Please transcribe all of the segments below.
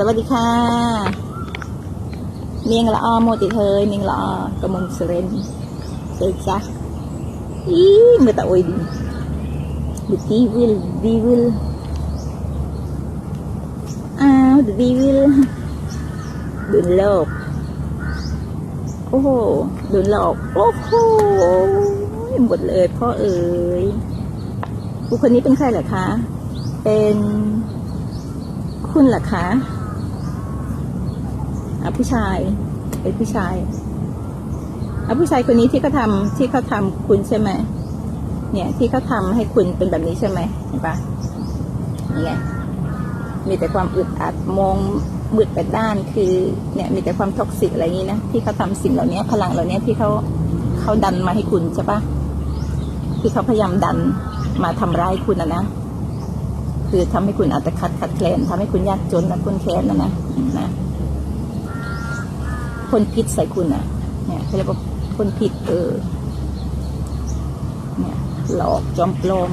สวัสดีค่ะ เมียงละออโมติเธยเมียงละออกระมงสเรนเซ็กซ่าอีเมื่อตะโอยดิดูดีวิลดีวิลอ้าวดูดีวิลดุนโลกโอ้โหดุนโลกโอ้โหหมดเลยพ่อเอ๋ยบุคคลนี้เป็นใครเหรอคะ เป็นคุณเหรอคะ อะผู้ชายเป็นผู้ชายอะผู้ชายคนนี้ที่เขาทำที่เขาทำคุณใช่ไหมเนี่ยที่เขาทำให้คุณเป็นแบบนี้ใช่ไหมเห็นปะนี่ไงมีแต่ความอึดอัดมองมืดแปดด้านคือเนี่ยมีแต่ความท็อกซิกอะไรอย่างนี้นะที่เขาทำสิ่งเหล่านี้พลังเหล่านี้ที่เขาเขาดันมาให้คุณใช่ปะที่เขาพยายามดันมาทำร้ายคุณนะนะคือทำให้คุณอัตคัดขัดแคลนทำให้คุณยากจนนะคุณแค้นนะนะนะ พ่นพิษใส่คุณอะ เนี่ยเขาเรียกว่าพ่นพิษเออ เนี่ยหลอกจอมปลอม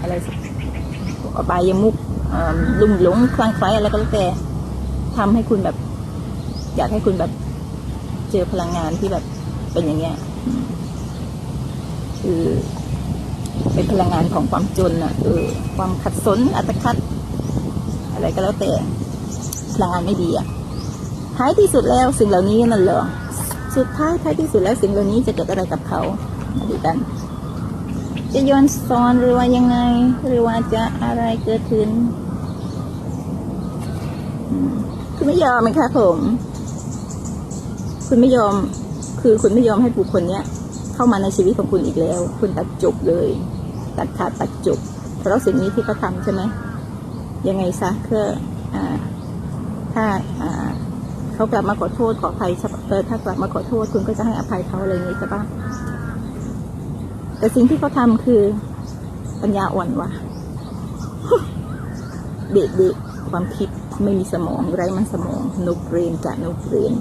อะไรสักอบายมุกอ่าลุ่มหลงคลั่งไคล้อะไรก็แล้วแต่ทำให้คุณแบบ อยากให้คุณแบบเจอพลังงานที่แบบเป็นอย่างเงี้ยคือเป็นพลังงานของความจนอะเออความขัดสนอัตคัด อะไรก็แล้วแต่พลังงานไม่ดีอะ ท้ายที่สุดแล้วสิ่งเหล่านี้นั่นเหรอสุดท้ายท้ายที่สุดแล้วสิ่งเหล่านี้จะเกิดอะไรกับเขาดูกัน จะย้อนสอนหรือว่ายังไง หรือว่าจะอะไรเกิดขึ้นอืมคุณไม่ยอมไหมคะผมคุณไม่ยอม คือคุณไม่ยอมให้บุคคลเนี้ยเข้ามาในชีวิตของคุณอีกแล้ว คุณตัดจบเลย ตัดขาดตัดจบ เพราะสิ่งนี้ที่เขาทำใช่ไหมยังไงซะเพื่ออถ้าอ่า เขากลับมาขอโทษขออภัยเออถ้ากลับมาขอโทษคุณก็จะให้อภัยเขาอะไรอย่างนี้ใช่ปะแต่สิ่งที่เขาทำคือ ปัญญาอ่อนว่ะเด็กๆความคิดไม่มีสมองไร้มันสมองนกเรนจะนกเรน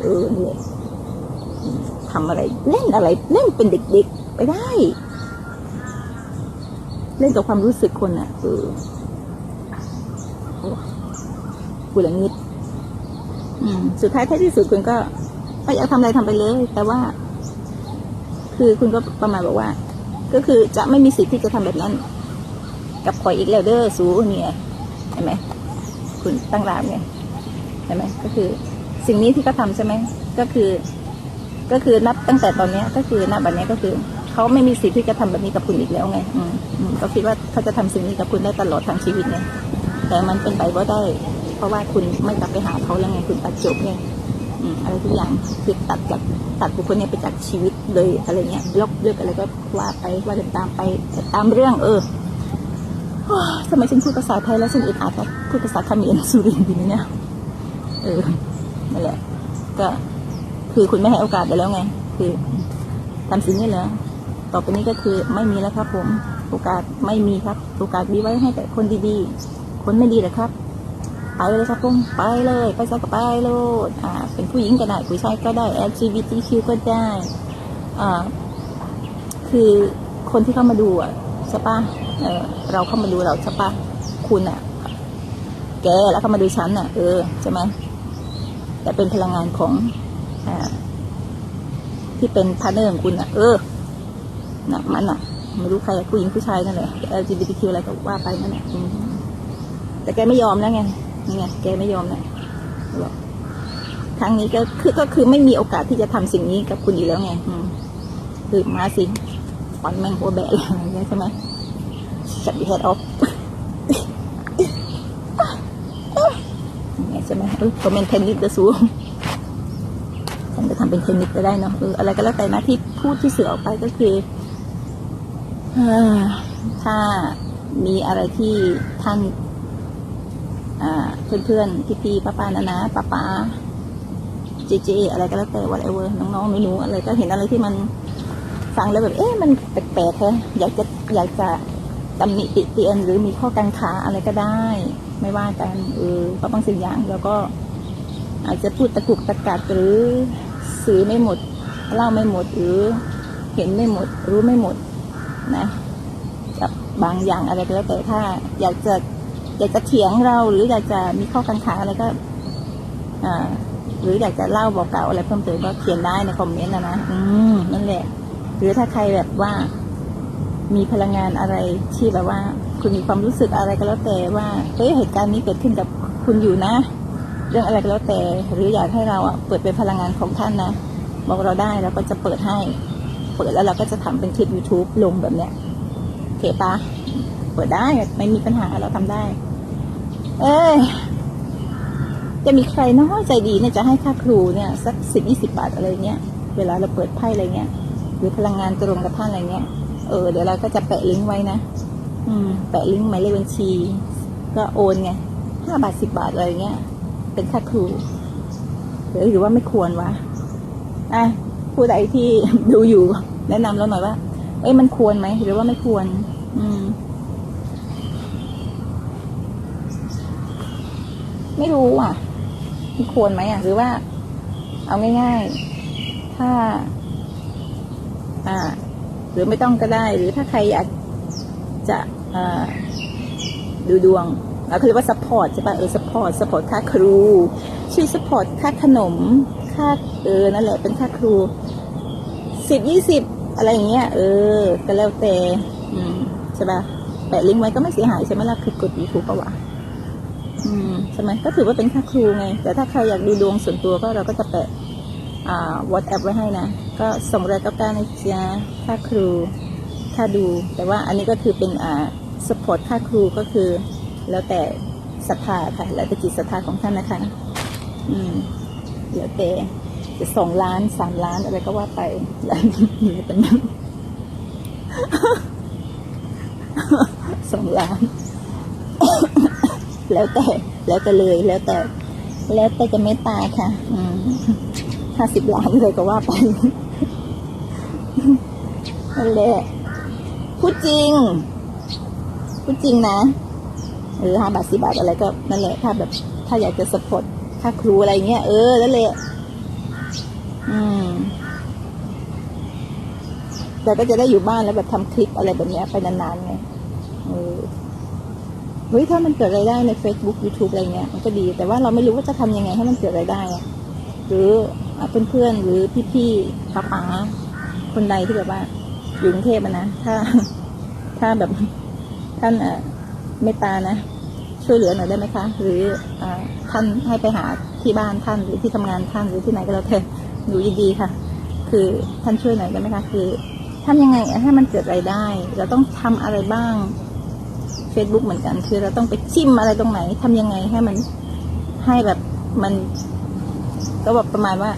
เออเนี่ยทำอะไร เล่นอะไร เล่นเป็นเด็กๆไปได้ เล่นกับความรู้สึกคนอะเออโอ้กูละงิด สุดท้ายท้ายที่สุดคุณก็ไม่อยากทำอะไรทำไปเลย แต่ว่า คือคุณก็ประมาณบอกว่า ก็คือจะไม่มีสิทธิ์ที่จะทำแบบนั้น กับข่อยอีกแล้วเด้อสูเนี่ยเห็นไหมคุณตั้งรามเนี่ยเห็นไหมก็คือ สิ่งนี้ที่เขาทำใช่ไหมก็คือ ก็คือนับตั้งแต่ตอนเนี้ย ก็คือนับบัดเนี้ก็คือเขาไม่มีสิทธิ์ที่จะทำแบบนี้กับคุณอีกแล้วไง อืมก็คิดว่าเขาจะทำสิ่งนี้กับคุณได้ตลอดทั้งชีวิตไงแต่มันเป็นไปว่าได้ เพราะว่าคุณไม่กลับไปหาเขาแล้วไงคุณตัดจบไงอะไรทุกอย่างคือตัดจากตัดบุคคลเนี้ไปจากชีวิตเลยอะไรเงี้ยลบเลือกอะไรก็ว่าไปว่าเดินตามไปตามเรื่อง เออทำไมฉันพูดภาษาไทยแล้วฉันอึดอัดวะพูดภาษาเขมรสุรินทร์ดีไหมเนี่ยเออนั่นแหละ ก็คือคุณไม่ให้โอกาสไปแล้วไง คือทำสิ่งนี้แล้วต่อไปนี้ก็คือไม่มีแล้วครับผม โอกาสไม่มีครับ โอกาสมีไว้ให้แต่คนดีๆ คนไม่ดีเหรอครับ ไปเลยครับผมไปเลย ไปสักไปโลดอ่าเป็นผู้หญิงก็ได้ผู้ชายก็ได้ LGBTQ ก็ได้อ่าคือคนที่เข้ามาดูอะใช่ปะเออเราเข้ามาดูเราใช่ปะคุณอะ แกแล้วเข้ามาดูฉันอะ เออใช่ไหมแต่เป็นพลังงานของอ่าที่เป็นพาร์ทเนอร์ของคุณอะ เออนะมันอะไม่รู้ใครผู้หญิงผู้ชายนั่นแหละ LGBTQ อะไรก็ว่าไปนั่นแหละแต่แกไม่ยอมนะไง นี่ไงแกไม่ยอมนะบอกครั้งนี้ก็คือก็คือไม่มีโอกาสที่จะทำสิ่งนี้กับคุณอีกแล้วไงอืมคือมาสิขวัญแม่งหัวแบะเลยอะไรเงี้ยใช่ไหม shut your head off อย่างเงี้ยใช่ไหมเออคอมเมนต์เทนนิสจะสูงฉันจะทำเป็นเทนนิสก็ได้เนาะเอออะไรก็แล้วแต่นะที่พูดที่เสือออกไปก็คืออถ้ามีอะไรที่ท่าน อ่าเพื่อนๆพี่ๆป้าๆนานาป้าป้าเจเจอะไรก็แล้วแต่ whatever น้องๆหนูๆอะไรก็เห็นอะไรที่มันฟังแล้วแบบ เอ๊ะมันแปลกๆแฮะอยากจะอยากจะตำหนิติเตียนหรือมีข้อกังขาอะไรก็ได้ ไม่ว่ากันเออเพราะบางสิ่งอย่างเราก็ อาจจะพูดตะกุกตะกักหรือสื่อไม่หมด เล่าไม่หมดหรือเห็นไม่หมด รู้ไม่หมดนะกับบางอย่างอะไรก็แล้วแต่ถ้า อยากจะ อยากจะเถียงเราหรืออยากจะมีข้อกังขาอะไรก็อ่าหรืออยากจะเล่าบอกกล่าวอะไรเพิ่มเติมก็เขียนได้ในคอมเมนต์นะนะอืมนั่นแหละ หรือถ้าใครแบบว่า มีพลังงานอะไรที่แบบว่า คุณมีความรู้สึกอะไรก็แล้วแต่ว่าเฮ้ยเหตุการณ์นี้เกิดขึ้นกับคุณอยู่นะ เรื่องอะไรก็แล้วแต่ หรืออยากให้เราอะเปิดเป็นพลังงานของท่านนะบอกเราได้เราก็จะเปิดให้ เปิดแล้วเราก็จะทำเป็นคลิป YouTube ลงแบบเนี้ยโอเคปะ เปิดได้ไม่มีปัญหาเราทำได้ เอ้ยจะมีใครน้อยใจดีเนี่ยจะให้ค่าครูเนี่ยสักสิบยี่สิบาทอะไรเงี้ยเวลาเราเปิดไพ่อะไรเงี้ยหรือพลังงานตรงกับท่านอะไรเงี้ยเออเดี๋ยวเราก็จะแปะลิงก์ไว้นะอืม แปะลิงก์หมายเลขบัญชี ก็โอนไงห้าบาทสิบาทอะไรเงี้ยเป็นค่าครูหรือหรือว่าไม่ควรวะอะผู้ใดที่ดูอยู่ แนะนำเราหน่อยว่า เอ้ยมันควรไหมหรือว่าไม่ควร อืม ไม่รู้อะควรไหมอะ หรือว่า เอาง่ายๆ ถ้า อ่า หรือไม่ต้องก็ได้ หรือถ้าใครอยากจะอ่าดูดวงเราเรียกว่าซัพพอร์ตใช่ปะเออซัพพอร์ตซัพพอร์ตค่าครูช่วยซัพพอร์ตค่าขนม ค่าเออนั่นแหละเป็นค่าครูสิบยี่สิบอะไรอย่างเงี้ย เออ ก็แล้วแต่อืมใช่ปะแปะลิงก์ไว้ก็ไม่เสียหายใช่ไหมล่ะคือกดยูทูบปะวะ อืมใช่ไหมก็ถือว่าเป็นค่าครูไง แต่ถ้าใครอยากดูดวงส่วนตัวก็เราก็จะแปะอ่าวอทแอปไว้ให้นะ ก็ส่งรายกับกานะจ๊ะค่าครูค่าดู แต่ว่าอันนี้ก็คือเป็นอ่าสปอร์ตค่าครูก็คือ แล้วแต่ศรัทธาค่ะ แล้วแต่จิตศรัทธาของท่านนะคะ อืมแล้วแต่จะสองล้านสามล้านอะไรก็ว่าไปแล้วอยู่เป็นสองล้าน แล้วแต่ แล้วแต่เลยแล้วแต่ แล้วแต่จะเมตตาค่ะห้าสิบล้านเลยก็ว่าไปนั่นแหละพูดจริงพูดจริงนะเออห้าบาทสิบาทอะไรก็นั่นแหละถ้าแบบ ถ้าอยากจะสปอร์ตค่าครูอะไรเงี้ยเออนั่นแหละอืมแต่ก็จะได้อยู่บ้านแล้วแบบทำคลิปอะไรแบบเนี้ยไปนานๆไงเออ เฮ้ยถ้ามันเกิดรายได้ใน Facebook YouTube อะไรเงี้ยมันก็ดี แต่ว่าเราไม่รู้ว่าจะทำยังไงให้มันเกิดรายได้อะหรือเพื่อนๆหรือพี่ๆป้าป๋าคนใดที่แบบว่าอยู่กรุงเทพนะถ้า ถ้าแบบท่านเอ่อเมตตานะช่วยเหลือหน่อยได้ไหมคะ หรืออท่านให้ไปหาที่บ้านท่านหรือที่ทำงานท่านหรือที่ไหนก็แล้วแต่หนูยินดีค่ะ คือท่านช่วยหน่อยได้ไหมคะ คือทำยังไงให้มันเกิดรายได้ เราต้องทำอะไรบ้าง Facebook เหมือนกัน คือเราต้องไปจิ้มอะไรตรงไหนทำยังไงให้มันให้แบบมัน ก็แบบประมาณว่า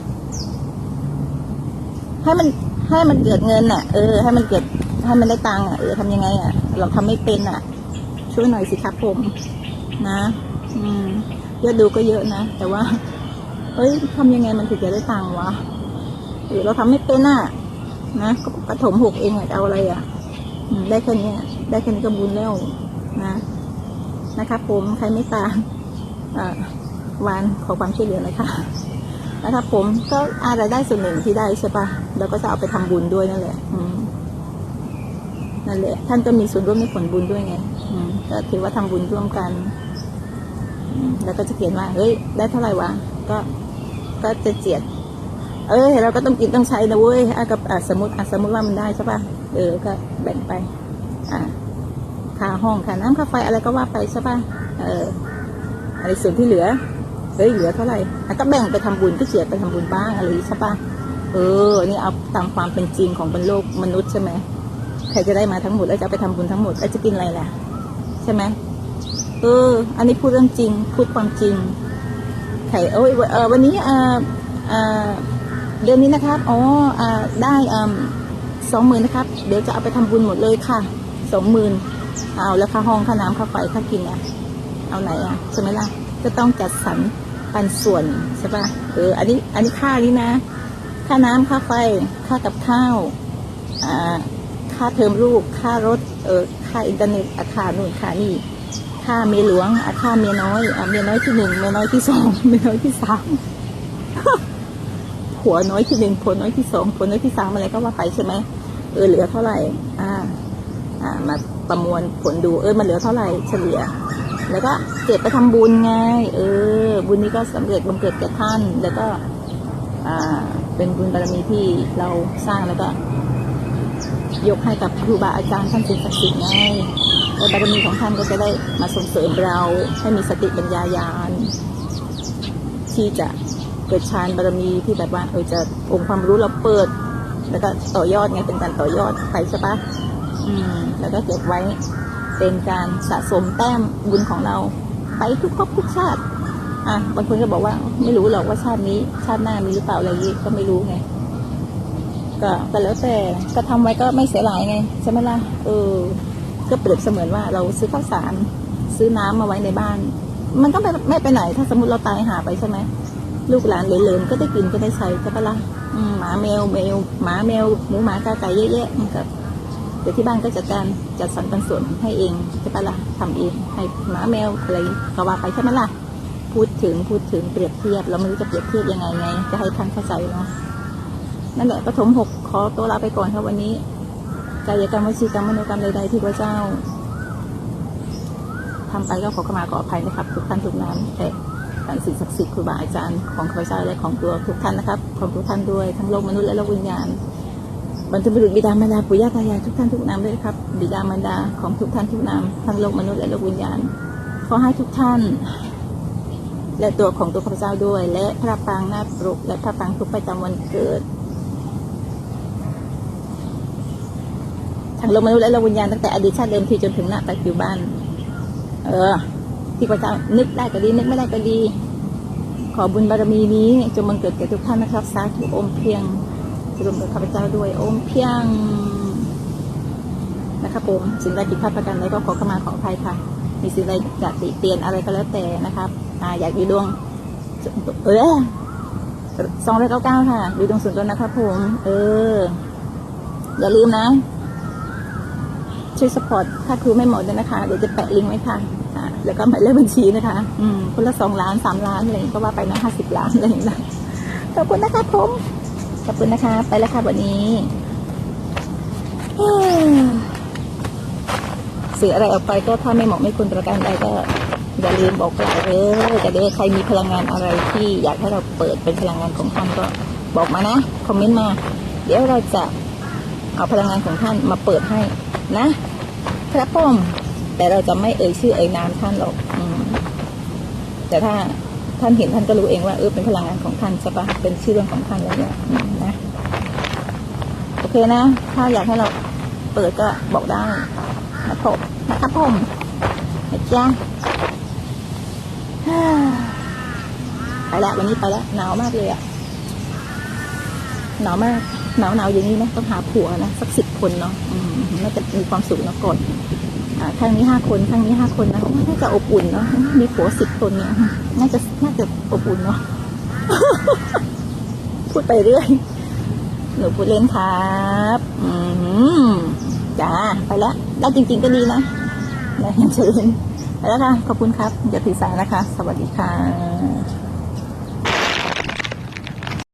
ให้มันให้มันเกิดเงินอะ เออ ให้มันเกิดให้มันได้ตังค์อะเออทำยังไง อะ เราทำไม่เป็นอะ ช่วยหน่อยสิครับผม นะ อืมยอดดูก็เยอะนะ แต่ว่าเฮ้ยทำยังไงมันถึงจะได้ตังค์วะหรือเราทำไม่เป็นอะ นะก็กระถมหกเองอะจะเอาอะไรอะได้แค่นี้ได้แค่นี้ก็บุญแล้ว นะนะครับผมใครไม่ตามวานขอความช่วยเหลือน่อยค่ะนะครับผมก็อะไรายได้ส่วนหนึ่งที่ได้ใช่ปะเราก็จะเอาไปทำบุญด้วยนั่นแหละนั่นแหละ ท่านก็มีส่วนร่วมในผลบุญด้วยไงก็ถือว่าทำบุญร่วมกัน แล้วก็จะเขียนว่า เฮ้ย ได้เท่าไหร่วะ ก็ ก็จะเจียด เอ้ยเราก็ต้องกินต้องใช้นะเว้ยกับสมมติสมมติว่ามันได้ใช่ปะเออ ก็แบ่งไป อะ ค่าห้องค่าน้ำค่าไฟอะไรก็ว่าไปใช่ป่ะเอออะไรส่วนที่เหลือเฮ้ยเหลือเท่าไหร่ก็แบ่งไปทำบุญก็เสียไปทำบุญบ้างอะไรอีใช่ป่ะเออนี่เอาตามความเป็นจริงของบนโลกมนุษย์ใช่ไหมใครจะได้มาทั้งหมดแล้วจะไปทำบุญทั้งหมดแล้วจะกินอะไรล่ะ ใช่ไหมเออ อันนี้พูดเรื่องจริง พูดความจริงใครเอ้ยเออวันนี้อ่าอ่าเดือนนี้นะครับอ๋ออ่าได้อ่าสองหมื่นนะครับ เดี๋ยวจะเอาไปทำบุญหมดเลยค่ะสองหมื่น เอาแล้วค่าห้องค่าน้ำค่าไฟค่ากินอะเอาไหนอะใช่ไหมล่ะก็ต้องจัดสรรปันส่วนใช่ปะเอออันนี้อันนี้ค่านี้นะ ค่าน้ำค่าไฟ ค่ากับข้าวอ่าค่าเทอมลูก ค่ารถเออค่าอินเทอร์เน็ตอาค่านู่นค่านี่ค่าเมียหลวงอาค่าเมียน้อยอะเมียน้อยที่หนึ่งเมียน้อยที่สองเมียน้อยที่สามผัวน้อยที่หนึ่งผัวน้อยที่สองผัวน้อยที่สามอะไรก็ว่าไปใช่ไหมเออเหลือเท่าไหร่ อ่า อ่ามา ประมวลผลดูเออมันเหลือเท่าไหร่เฉลี่ย แล้วก็เก็บไปทำบุญไง เออ บุญนี้ก็สำเร็จบังเกิดแก่ท่าน แล้วก็ อ่า เป็นบุญบารมีที่เราสร้างแล้วก็ ยกให้กับครูบาอาจารย์ท่านสิ่งศักดิ์สิทธิ์ไงแล้วบารมีของท่านก็จะได้มาส่งเสริมเราให้มีสติปัญญาญาณที่จะเกิดฌานบารมีที่แบบว่าเออจะองค์ความรู้เราเปิด แล้วก็ต่อยอดไงเป็นการต่อยอดไปใช่ปะ อืม แล้วก็เก็บไว้เป็นการสะสมแต้มบุญของเรา ไปทุกภพทุกชาติ อะบางคนก็บอกว่า ไม่รู้หรอกว่าชาตินี้ชาติหน้ามีหรือเปล่าอะไรยี้ก็ไม่รู้ไงก็แต่แล้วแต่ก็ทำไว้ก็ไม่เสียหายไงใช่ไหมล่ะเออ ก็เปรียบเสมือนว่าเราซื้อข้าวสาร ซื้อน้ำมาไว้ในบ้าน มันก็ไม่ไม่ไปไหน ถ้าสมมติเราตายหาไปใช่ไหมลูกหลานเหลนๆก็ได้กินก็ได้ใช้ใช่ปะล่ะหมาแมวแมวหมาแมวหมูหมากาไก่เยอะแยะมันก็ เดี๋ยวที่บ้านก็จัดการจัดสรรปันส่วนให้เองใช่ปะล่ะทำเองให้หมาแมวอะไรก็ว่าไปใช่ไหมล่ะพูดถึงพูดถึงเปรียบเทียบ เราไม่รู้จะเปรียบเทียบยังไงไง จะให้ท่านเข้าใจเนาะนั่นแหละปฐมหกขอตัวลาไปก่อนครับวันนี้กายกรรมวจีกรรมมโนกรรมใดๆที่พระเจ้าทำไปก็ขอขมาขออภัยนะครับ ทุกท่านทุกนามแต่ท่านสิ่งศักดิ์สิทธิ์ครูบาอาจารย์ของข้าพเจ้าและของตัวทุกท่านนะครับของทุกท่านด้วยทั้งโลกมนุษย์และโลกวิญญาณ บรรพบุรุษบิดามารดาปู่ย่าตายายทุกท่านทุกนามด้วยครับ บิดามารดาของทุกท่านทุกนามทั้งโลกมนุษย์และโลกวิญญาณ ขอให้ทุกท่าน และตัวของตัวข้าพเจ้าด้วย และพระปางนาปรุก และพระปางทุกประจำวันเกิดทั้งโลกมนุษย์และโลกวิญญาณตั้งแต่อดีตชาติเดิมทีจนถึงณปัจจุบัน เออ ที่พระเจ้านึกได้ก็ดีนึกไม่ได้ก็ดี ขอบุญบารมีนี้จงบังเกิดแก่ทุกท่านนะครับสาธุอมเพียง รวมกับข้าพเจ้าด้วยอมเพียงนะครับผมสิ่งใดผิดพลาดประการใดก็ขอขมาขออภัยค่ะ มีสิ่งใดจะติเตียนอะไรก็แล้วแต่นะครับอ่าอยากดูดวงเออสองร้อยเก้าเก้าค่ะดูดวงส่วนตัวนะครับผม เออ อย่าลืมนะ ช่วยสปอร์ตถ้าครูไม่หมดเลยนะคะ เดี๋ยวจะแปะลิงก์ไว้ค่ะอ่าแล้วก็หมายเลขบัญชีนะคะ อืม คนละสองล้านสามล้านอะไรอย่างงี้ก็ว่าไปนะห้าสิบล้านอะไรอย่างเงี้ยขอบคุณนะคะผม ขอบคุณนะคะ ไปแล้วค่ะวันนี้อืมสื่ออะไรออกไปก็ถ้าไม่เหมาะไม่ควรประการใดก็อย่าลืมบอกกล่าวเด้อจะได้ใครมีพลังงานอะไรที่อยากให้เราเปิดเป็นพลังงานของท่านก็บอกมานะ คอมเมนต์มา เดี๋ยวเราจะเอาพลังงานของท่านมาเปิดให้นะ ครับผมแต่เราจะไม่เอ่ยชื่อเอ่ยนามท่านหรอกอแต่ถ้าท่านเห็นท่านก็รู้เองว่าเออเป็นพลังงานของท่านใช่ปะเป็นชื่อเรื่องของท่านแล้วเนี่ย เคนะ ถ้าอยากให้เราเปิดก็บอกได้นะครับผมนะครับผมนจ๊ะไปแล้ววันนี้ไปแล้วหนาวมากเลยอะหนาวมากหนาวหนาวอย่างนี้นะต้องหาผัวนะสักสิบคนเนาะน่าจะมีความสุขเนาะก่อนอ่าข้างนี้ห้าคนข้างนี้ห้าคนนะน่าจะอบอุ่นเนาะมีผัวสิบคนเนี่ยน่าจะน่าจะอบอุ่นเนาะพูดไปเรื่อย หนูพูดเล่นครับ อืมจ้าไปแล้วได้จริง ๆ ก็ดีนะได้เชิญไปแล้วค่ะ ขอบคุณครับอย่าถือสานะคะ สวัสดีค่ะ